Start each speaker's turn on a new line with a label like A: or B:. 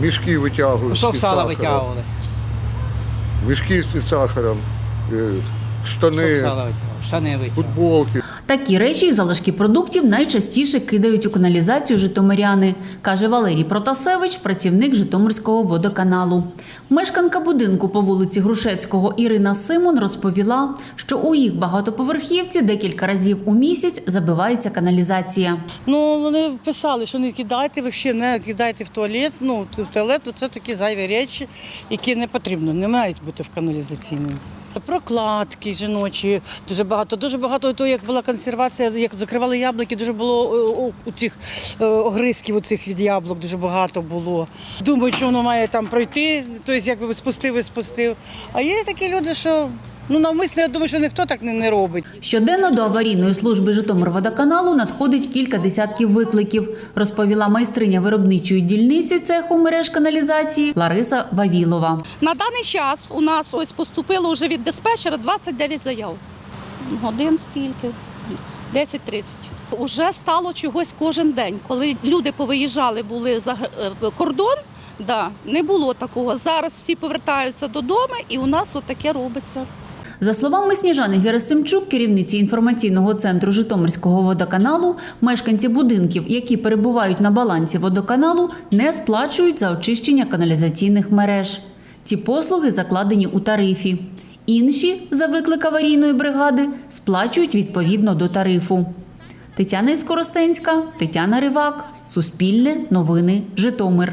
A: мішки витягують.
B: Кусок сала
A: сахаром,
B: витягували.
A: Мішки з-під сахаром, е, штани,
B: Кусок сала витягували. Штани витягували.
A: футболки.
C: Такі речі і залишки продуктів найчастіше кидають у каналізацію житомиряни, каже Валерій Протасевич, працівник Житомирського водоканалу. Мешканка будинку по вулиці Грушевського Ірина Симон розповіла, що у їх багатоповерхівці декілька разів у місяць забивається каналізація.
D: Ну, вони писали, що не кидайте, взагалі не кидайте в туалет. Ну, в туалет ну, це такі зайві речі, які не потрібно, не мають бути в каналізаційному. Прокладки жіночі, дуже багато. Дуже багато того, як була консервація, як закривали яблуки, дуже було е, у цих е, огризків, у цих від яблук дуже багато було. Думають, що воно має там пройти, тобто якби спустив і спустив. А є такі люди, що ну навмисно, я думаю, що ніхто так не, робить.
C: Щоденно до аварійної служби Житомирводоканалу надходить кілька десятків викликів, розповіла майстриня виробничої дільниці цеху мереж каналізації Лариса Вавілова.
E: На даний час у нас ось поступило вже від диспетчера 29 заяв. Годин скільки? 10-30. Уже стало чогось кожен день. Коли люди повиїжджали, були за е, кордон, да, не було такого. Зараз всі повертаються додому і у нас отаке робиться.
C: За словами Сніжани Герасимчук, керівниці інформаційного центру Житомирського водоканалу, мешканці будинків, які перебувають на балансі водоканалу, не сплачують за очищення каналізаційних мереж. Ці послуги закладені у тарифі. Інші за виклик аварійної бригади сплачують відповідно до тарифу. Тетяна Іскоростенська, Тетяна Ривак, Суспільне, Новини, Житомир.